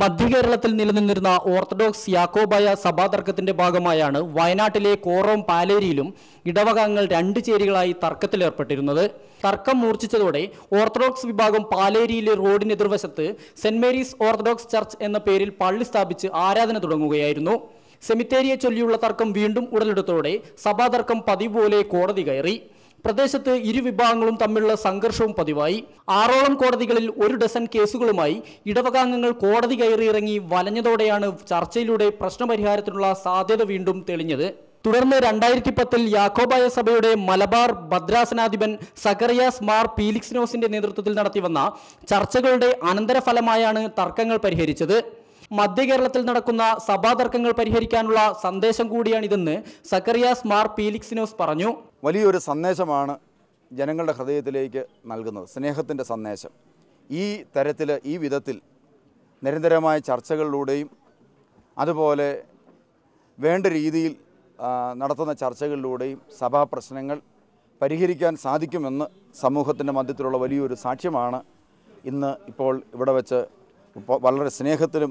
മധ്യകേരളത്തിൽ നിലനിന്നിരുന്ന ഓർത്തഡോക്സ് യാക്കോബായ സഭാതർക്കത്തിന്റെ ഭാഗമായാണ് വയനാട്ടിലെ കോറോം പാലേരിയിലും ഇടവകങ്ങൾ രണ്ട് ചേരികളായി തർക്കത്തിലേർപ്പെട്ടിരുന്നത്. തർക്കം മൂർച്ഛിച്ചതോടെ ഓർത്തഡോക്സ് വിഭാഗം പാലേരിയിലെ റോഡിന് എതിർവശത്ത് സെന്റ് മേരീസ് ഓർത്തഡോക്സ് ചർച്ച് എന്ന പേരിൽ പള്ളി സ്ഥാപിച്ച് ആരാധന തുടങ്ങുകയായിരുന്നു. സെമിത്തേരിയെ ചൊല്ലിയുള്ള തർക്കം വീണ്ടും ഉടലെടുത്തോടെ സഭാതർക്കം പതിവ് പോലെ കോടതി കയറി. പ്രദേശത്ത് ഇരുവിഭാഗങ്ങളും തമ്മിലുള്ള സംഘർഷവും പതിവായി. ആറോളം കോടതികളിൽ ഒരു ഡസൻ കേസുകളുമായി ഇടവകാംഗങ്ങൾ കോടതി കയറിയിറങ്ങി വലഞ്ഞതോടെയാണ് ചർച്ചയിലൂടെ പ്രശ്നപരിഹാരത്തിനുള്ള സാധ്യത വീണ്ടും തെളിഞ്ഞത്. തുടർന്ന് രണ്ടായിരത്തി പത്തിൽ യാക്കോബായ സഭയുടെ മലബാർ ഭദ്രാസനാധിപൻ സക്കറിയാസ് മാർ പീലിക്സിനോസിന്റെ നേതൃത്വത്തിൽ നടത്തിവന്ന ചർച്ചകളുടെ അനന്തരഫലമായാണ് തർക്കങ്ങൾ പരിഹരിച്ചത്. മധ്യകേരളത്തിൽ നടക്കുന്ന സഭാതർക്കങ്ങൾ പരിഹരിക്കാനുള്ള സന്ദേശം കൂടിയാണിതെന്ന് സക്കറിയാസ് മാർ പീലിക്സിനോസ് പറഞ്ഞു. വലിയൊരു സന്ദേശമാണ് ജനങ്ങളുടെ ഹൃദയത്തിലേക്ക് നൽകുന്നത് സ്നേഹത്തിന്റെ സന്ദേശം. ഈ തരത്തിൽ ഈ വിധത്തിൽ നിരന്തരമായ ചർച്ചകളിലൂടെയും അതുപോലെ വേണ്ട രീതിയിൽ നടത്തുന്ന ചർച്ചകളിലൂടെയും സഭാ പ്രശ്നങ്ങൾ പരിഹരിക്കാൻ സാധിക്കുമെന്ന് സമൂഹത്തിന്റെ മധ്യത്തിലുള്ള വലിയൊരു സാക്ഷ്യമാണ് ഇന്ന് ഇപ്പോൾ ഇവിടെ വെച്ച് വളരെ സ്നേഹത്തിലും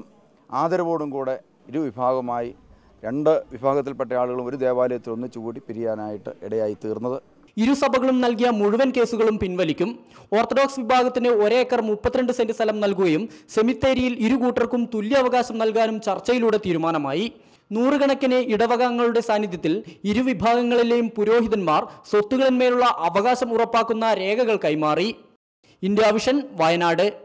ആദരവോടും കൂടെ ഇരു വിഭാഗമായി രണ്ട് വിഭാഗത്തിൽപ്പെട്ട ആളുകളും ഒരു ദേവാലയത്തിൽ ഒന്നിച്ചു ഒന്നിച്ചുകൂടി പിരിയാനായിട്ട് ഇടയായി തീർന്നത്. ഇരുസഭകളും നൽകിയ മുഴുവൻ കേസുകളും പിൻവലിക്കും. ഓർത്തഡോക്സ് വിഭാഗത്തിന് ഒരേക്കർ മുപ്പത്തിരണ്ട് സെന്റ് സ്ഥലം നൽകുകയും സെമിത്തേരിയിൽ ഇരു കൂട്ടർക്കും തുല്യ അവകാശം നൽകാനും ചർച്ചയിലൂടെ തീരുമാനമായി. നൂറുകണക്കിന് ഇടവകങ്ങളുടെ സാന്നിധ്യത്തിൽ ഇരു വിഭാഗങ്ങളിലെയും പുരോഹിതന്മാർ സ്വത്തുകളിന്മേലുള്ള അവകാശം ഉറപ്പാക്കുന്ന രേഖകൾ കൈമാറി. India vision Wayanad.